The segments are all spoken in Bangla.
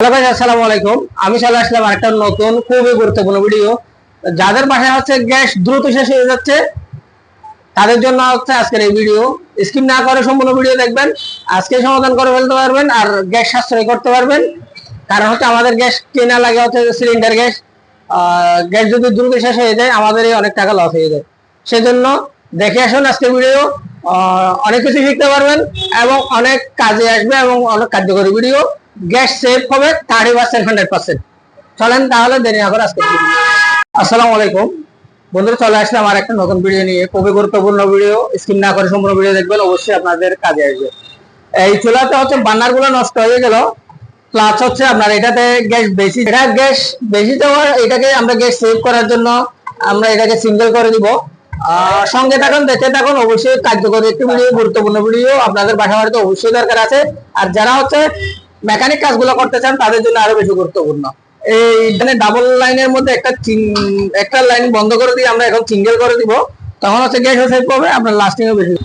হ্যালো আলাইকুম। আমি চলে আসলাম একটা নতুন, খুবই গুরুত্বপূর্ণ ভিডিও যাদের বাসায় হচ্ছে গ্যাস দ্রুত শেষ হয়ে যাচ্ছে, তাদের জন্য হচ্ছে আজকের এই ভিডিও স্কিপ না করে সম্পূর্ণ ভিডিও দেখবেন, আজকে সমাধান করে ফেলতে পারবেন আর গ্যাস সাশ্রয় করতে পারবেন। কারণ হচ্ছে আমাদের গ্যাস কেনা লাগে হচ্ছে সিলিন্ডার গ্যাস। গ্যাস যদি দ্রুত শেষ হয়ে যায়, আমাদেরই অনেক টাকা লস হয়ে যায়। সেজন্য দেখে আসুন আজকের ভিডিও অনেক কিছু শিখতে পারবেন এবং অনেক কাজে আসবে এবং অনেক কার্যকরী ভিডিও গ্যাস সেভ হবে থার্টি পার্সেন্ট হান্ড্রেড পার্সেন্ট চলেন তাহলে দেরি না করে আজকে আসসালামু আলাইকুম। বন্ধুরা, চলে আসলে আমার একটা নতুন ভিডিও নিয়ে। খুবই গুরুত্বপূর্ণ ভিডিও স্কিপ না করে সম্পূর্ণ ভিডিও দেখবেন, অবশ্যই আপনাদের কাজে আসবে। এই চুলাতে হচ্ছে বান্নারগুলো নষ্ট হয়ে গেল। প্লাস হচ্ছে আপনার এটাতে গ্যাস বেশি। এটা গ্যাস বেশি দেওয়ার এটাকে আমরা গ্যাস সেভ করার জন্য আমরা এটাকে সিঙ্গেল করে দিব সঙ্গে থাকুন দেখতে থাকুন, অবশ্যই কার্যকরী একটি ভিডিও গুরুত্বপূর্ণ ভিডিও আপনাদের বাসা বাড়িতে অবশ্যই দরকার আছে। আর যারা হচ্ছে মেকানিক কাজগুলো করতে চান, তাদের জন্য আরও বেশি গুরুত্বপূর্ণ। এই মানে ডাবল লাইনের মধ্যে একটা একটা লাইন বন্ধ করে দিয়ে আমরা এখন সিঙ্গেল করে দিব। তখন হচ্ছে গ্যাসও সেভ পাবে আপনার লাস্টিংও বেশি।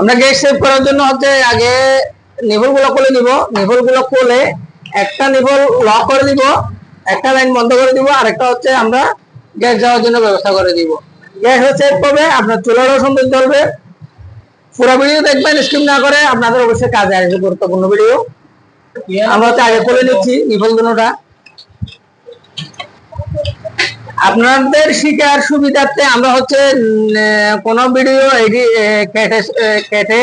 আমরা গ্যাস সেভ করার জন্য হচ্ছে আগে নিভলগুলো খুলে নিব। নিভলগুলো খুলে একটা নিভল লক করে দিব, একটা লাইন বন্ধ করে দিব আর একটা হচ্ছে আমরা গ্যাস যাওয়ার জন্য ব্যবস্থা করে দিব। গ্যাস সেভ করবে, আপনার চুলারও সুন্দর চলবে পুরো ভিডিও দেখবেন স্কিপ না করে আপনাদের অবশ্যই কাজে আসবে গুরুত্বপূর্ণ ভিডিও আমরা হচ্ছে আগে করে নিচ্ছি দুটা আপনাদের শিকার সুবিধার্থে আমরা হচ্ছে কোনো ভিডিও এডি কেটে কেটে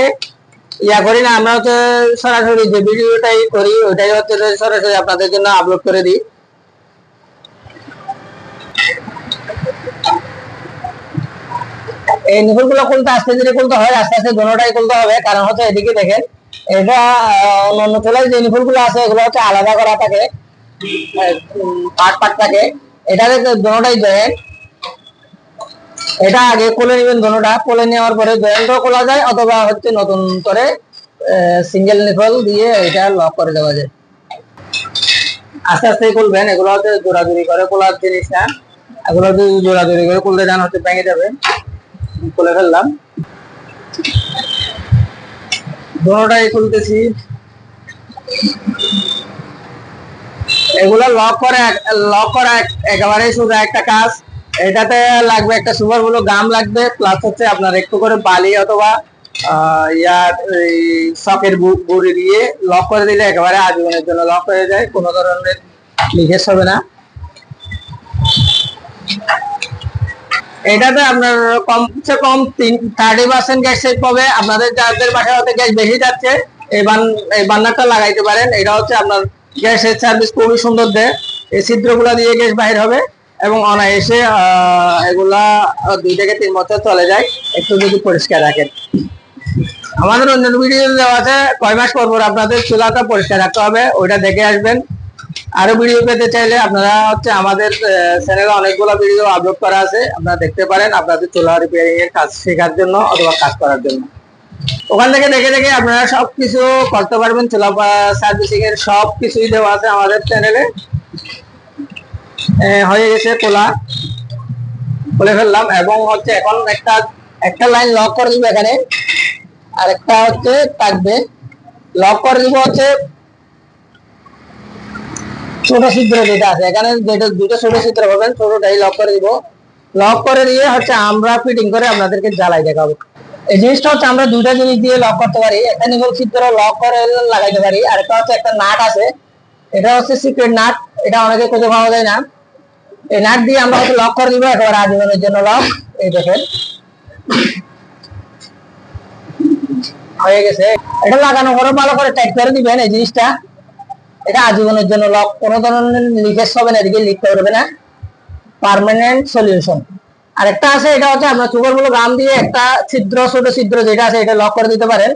ইয়া করি না, আমরা হচ্ছে সরাসরি যে ভিডিওটাই করি, ওইটাই হচ্ছে সরাসরি আপনাদের জন্য আপলোড করে দিই। এই নিফলগুলো খুলতে আস্তে ধীরে খুলতে হয়, আস্তে আস্তে দোনোটাই খুলতে হবে, কারণ হচ্ছে এদিকে দেখেন এটা অন্যান্য চুলায় যে গুলো আছে, এগুলো হচ্ছে আলাদা করা থাকে। পাট পাট থাকে। এটা দোনোটাই জয়েন্ট এটা আগে কোলে নেবেন দোনোটা। কোলে নেওয়ার পরে জয়েন্টও খোলা যায়, অথবা হচ্ছে নতুন করে সিঙ্গেল নিফল দিয়ে এটা লক করে দেওয়া যায়। আস্তে আস্তে খুলবেন। এগুলো হচ্ছে জোড়াজুড়ি করে খোলার জিনিস না। এগুলো যদি জোড়াজুড়ি করে খুলতে যান হচ্ছে ভেঙে যাবে। খুলে ফেললাম। দোনোটাই খুলতেছি। এগুলো লক করে লক করা এক- একেবারেই শুধু একটা কাজ। এটাতে লাগবে একটা সুপারগুলো গাম লাগবে প্লাস হচ্ছে আপনার একটু করে বালি অথবা ইয়ার সকের বুড়ি দিয়ে লক করে দিলে একেবারে আজীবনের জন্য লক হয়ে যায়, কোনো ধরনের লিকেজ হবে না। এটাতে আপনার কমসে কম তিন থার্টি পার্সেন্ট গ্যাস সেভ পাবে আপনাদের যাদের বাসায় হতে গ্যাস বেশি যাচ্ছে। এই বান, এই বান্নারটা লাগাইতে পারেন। এটা হচ্ছে আপনার গ্যাসের সার্ভিস খুবই সুন্দর দেয়। এই ছিদ্রগুলা দিয়ে গ্যাস বাইর হবে এবং অনায়াসে এগুলা দুই থেকে তিন বছর চলে যায়। একটু যদি পরিষ্কার রাখেন। আমাদের অন্য ভিডিও দেওয়া আছে, কয় মাস পর পর আপনাদের চুলাটা পরিষ্কার রাখতে হবে, ওইটা দেখে আসবেন। আরও ভিডিও পেতে চাইলে আপনারা হচ্ছে আমাদের চ্যানেলে অনেকগুলো ভিডিও আপলোড করা আছে। আপনারা দেখতে পারেন আপনাদের চুলা রিপেয়ারিং এর কাজ শেখার জন্য অথবা কাজ করার জন্য। ওখান থেকে দেখে দেখে আপনারা সবকিছু করতে পারবেন। চুলা সার্ভিসিং এর সব কিছুই দেওয়া আছে আমাদের চ্যানেলে হয়ে গেছে কোলা খুলে ফেললাম এবং হচ্ছে এখন একটা একটা লাইন লক করে দিব এখানে। আর একটা হচ্ছে থাকবে। লক করে দিব হচ্ছে ছোট ছিদ্র যেটা আছে, এখানে যেটা দুটো ছোট ছিদ্র পাবেন ছোটটাই লক করে দিব। লক করে দিয়ে হচ্ছে আমরা ফিটিং করে আপনাদেরকে জ্বালাই দেখাবো। এই জিনিসটা হচ্ছে আমরা দুইটা জিনিস দিয়ে লক করতে পারি। একটা নিবল ছিদ্র লক করে লাগাইতে পারি, আর একটা হচ্ছে একটা নাট আছে। এটা হচ্ছে সিক্রেট নাট, এটা অনেকে খুঁজে পাওয়া যায় না। এই নাট দিয়ে আমরা হচ্ছে লক করে দিব একেবারে আজীবনের জন্য লক এই দেখেন। হয়ে গেছে। এটা লাগানো পরে ভালো করে টাইট করে দিবেন এই জিনিসটা। এটা আজীবনের জন্য লক কোনো ধরনের লিকেজ হবে না, এদিকে লিক করবে না। পার্মানেন্ট সলিউশন আর একটা আছে, এটা হচ্ছে আপনার চুপারগুলো গাম দিয়ে একটা ছিদ্র, ছোট ছিদ্র যেটা আছে, এটা লক করে দিতে পারেন।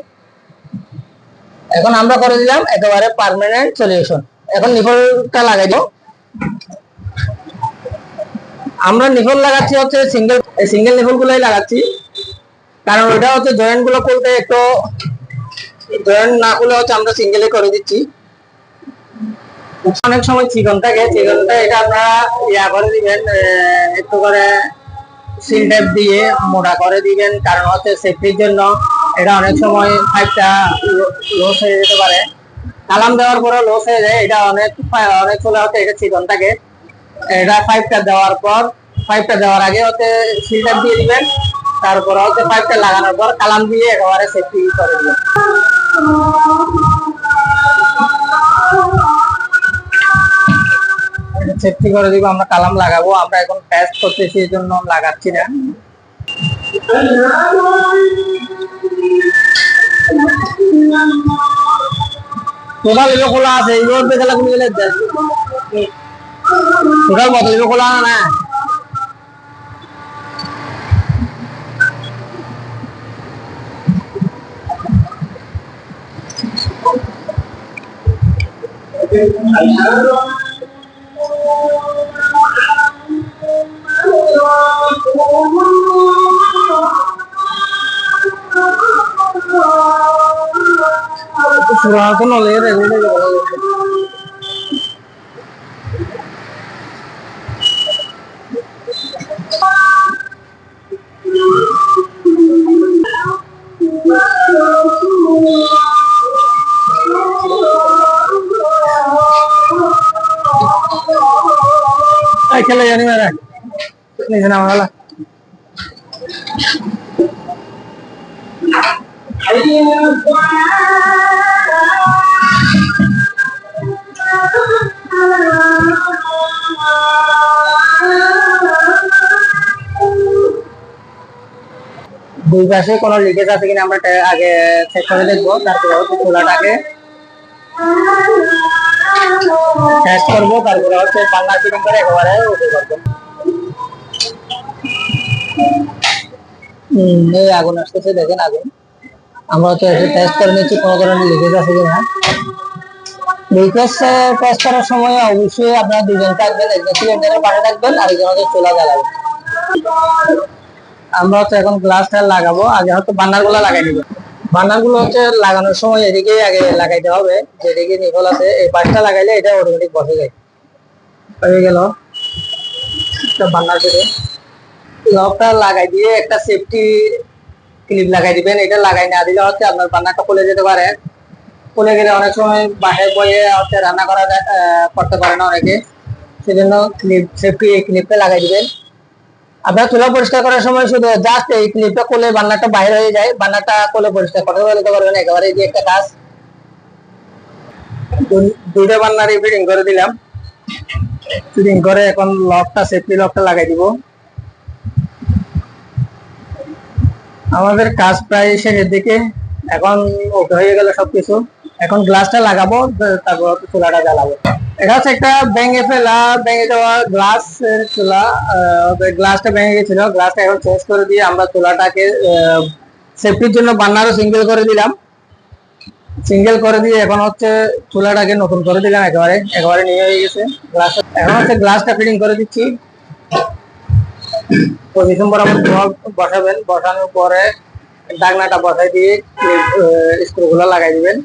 এখন আমরা করে দিলাম একেবারে পার্মানেন্ট সলিউশন এখন নিফলটা লাগাই দাও আমরা নিফল লাগাচ্ছি হচ্ছে সিঙ্গেল সিঙ্গেল নিফল গুলোই লাগাচ্ছি। কারণ ওটা হচ্ছে জয়েন্টগুলো খুলতে একটু জয়েন্ট না খুলে হচ্ছে আমরা সিঙ্গেলে করে দিচ্ছি। অনেক সময় চিকন থাকে চিকনটা এটা আপনারা ইয়া করে দিবেন একটু করে সিল টেপ দিয়ে মোটা করে দিবেন, কারণ হচ্ছে সেফটির জন্য এটা অনেক সময় পাইপটা লস হয়ে যেতে পারে। কালাম দেওয়ার পরে লস হয়ে যায়, এটা অনেক অনেক চলে হচ্ছে এটা চিকন থাকে। এটা পাইপটা দেওয়ার পর পাইপটা দেওয়ার আগে হচ্ছে সিল সিলটার দিয়ে দিবেন, তারপর হচ্ছে পাইপটা লাগানোর পর কালাম দিয়ে একেবারে সেফটি করে দিবেন। সেফটি করে দিব, আমরা কালাম লাগাবো, আমরা এখন টেস্ট করতেছি, এই জন্য লাগাচ্ছি না। টোটাল এগুলো খোলা আছে এগুলোর বেচালা কোনো গেলে টোটাল বোতল এগুলো খোলা না। না হলে এগুলো ভালো লাগবে। এই খেলে জানি মেরা নিচে নামা গেল দুই পাশে কোনো লিকেজ আছে কিনা আমরা আগে চেক করে দেখব, তারপরে হচ্ছে টেস্ট করব, তারপরে হচ্ছে বাংলা করে ওকে করব। এই আগুন আসতেছে, দেখেন আগুন। আমরা হচ্ছে টেস্ট করে নিচ্ছি, কোনো ধরনের লিকেজ আছে কিনা। লিকেজ টেস্ট করার সময় অবশ্যই আপনারা দুজন থাকবেন, একজন সিলিন্ডারের পাশে থাকবেন আরেকজন হচ্ছে চুলা জ্বালাবেন আমরা হচ্ছে এখন গ্লাসটা লাগাবো, আগে হয়তো বান্নারগুলো লাগাই নিব। বান্নারগুলো হচ্ছে লাগানোর সময় এদিকে আগে লাগাইতে হবে, যেদিকে নিকল আছে, এই পাশটা লাগাইলে এটা অটোমেটিক বসে যায়। হয়ে গেল। বান্নার পেটে লকটা লাগাই দিয়ে একটা সেফটি ক্লিপ লাগাই দিবেন। এটা লাগাই না দিলে হচ্ছে আপনার বান্নাটা খুলে যেতে পারে। খুলে গেলে অনেক সময় বাসায় বয়ে হচ্ছে রান্না করা করতে পারে না অনেকে। সেজন্য ক্লিপ সেফটি এই লাগাই দিবেন। আপনার চুলা পরিষ্কার করার সময় শুধু জাস্ট এই ক্লিপটা কোলে বান্নাটা বাইরে হয়ে যায়, বান্নাটা কোলে পরিষ্কার করতে পারতে পারবেন একেবারে যে একটা কাজ। দুইটা বান্নার ফিটিং করে দিলাম। ফিটিং করে এখন লকটা সেফটি লকটা লাগাই দিব। আমাদের কাজ প্রায় শেষের দিকে, এখন ওকে হয়ে গেল সবকিছু। এখন গ্লাসটা লাগাবো তারপর চুলাটা জ্বালাবো। এটা হচ্ছে একটা ভেঙে ফেলা, ভেঙে যাওয়া গ্লাস চুলা গ্লাসটা ভেঙে গেছিল। গ্লাসটা এখন চেঞ্জ করে দিয়ে আমরা চুলাটাকে সেফটির জন্য বান্নারও সিঙ্গেল করে দিলাম। সিঙ্গেল করে দিয়ে এখন হচ্ছে চুলাটাকে নতুন করে দিলাম একেবারে একেবারে নিয়ে হয়ে গেছে। গ্লাস এখন হচ্ছে গ্লাসটা ফিটিং করে দিচ্ছি। পজিশন বরাবর বসাবেন, বসানোর পরে ডাকনাটা বসাই দিয়ে স্ক্রু গুলো লাগাই দিবেন।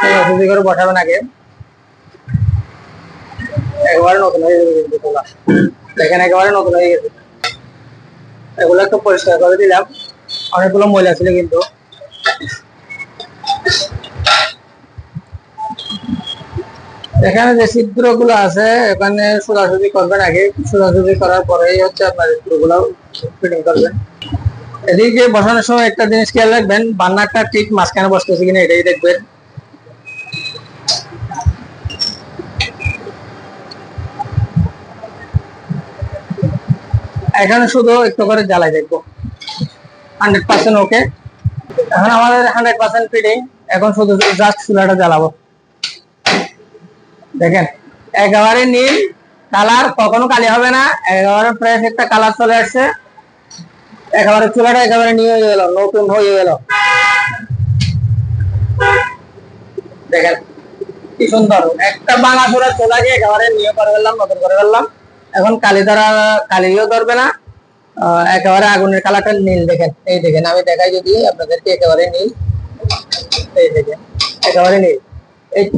সোজাসুজি করে বসাবেন আগে। একেবারে নতুন হয়ে দেখেন, একেবারে নতুন হয়ে গেছে। এগুলো একটু পরিষ্কার করে দিলাম। অনেকগুলো ময়লা ছিল কিন্তু। এখানে যে ছিদ্রগুলো আছে এখানে সোজাসুজি করবেন আগে। সোজাসুজি করার পরেই হচ্ছে আপনার স্ক্রু গুলো ফিটিং করবেন। এদিকে বসানোর সময় একটা জিনিস খেয়াল রাখবেন, বান্নারটা ঠিক মাঝখানে বসতেছে কিনা এটাই দেখবেন। এখানে শুধু একটু করে জ্বালাই দেখব। হান্ড্রেড পার্সেন্ট ওকে এখন আমাদের হান্ড্রেড পার্সেন্ট ফিটিং এখন শুধু জাস্ট চুলাটা জ্বালাবো। দেখেন, একেবারে নীল কালার, কখনো কালি হবে না। একেবারে ফ্রেশ একটা কালার চলে আসছে। একেবারে চুলাটা একেবারে নিয়ে হয়ে গেল, নতুন হয়ে গেল। দেখেন, কি সুন্দর। একটা বাঙা চুলা চোলাকে একেবারে নিয়ে করে ফেললাম, নতুন করে ফেললাম। এখন কালি ধরা কালিও ধরবে না। একেবারে আগুনের কালারটা নীল দেখেন। এই দেখেন, আমি দেখাই যদি আপনাদেরকে, একেবারে নীল। এই দেখেন, একেবারে নীল।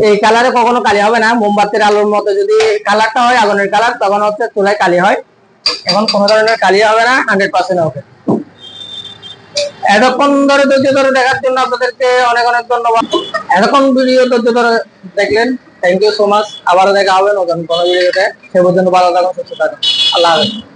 এই কালারে কখনো কালি হবে না। মোমবাতির আলোর মতো যদি কালারটা হয়, আগুনের কালার, তখন হচ্ছে চুলায় কালি হয়। এখন কোনো ধরনের কালি হবে না হান্ড্রেড পার্সেন্ট হবে এতক্ষণ ধরে ধৈর্য ধরে দেখার জন্য আপনাদেরকে অনেক অনেক ধন্যবাদ। এতক্ষণ ভিডিও ধৈর্য ধরে দেখলেন। থ্যাংক ইউ সো মাচ আবারও দেখা হবে নতুন কোনো ভিডিওতে সে পর্যন্ত ভালো থাকুন, সুস্থ থাকুন। আল্লাহ হাফেজ।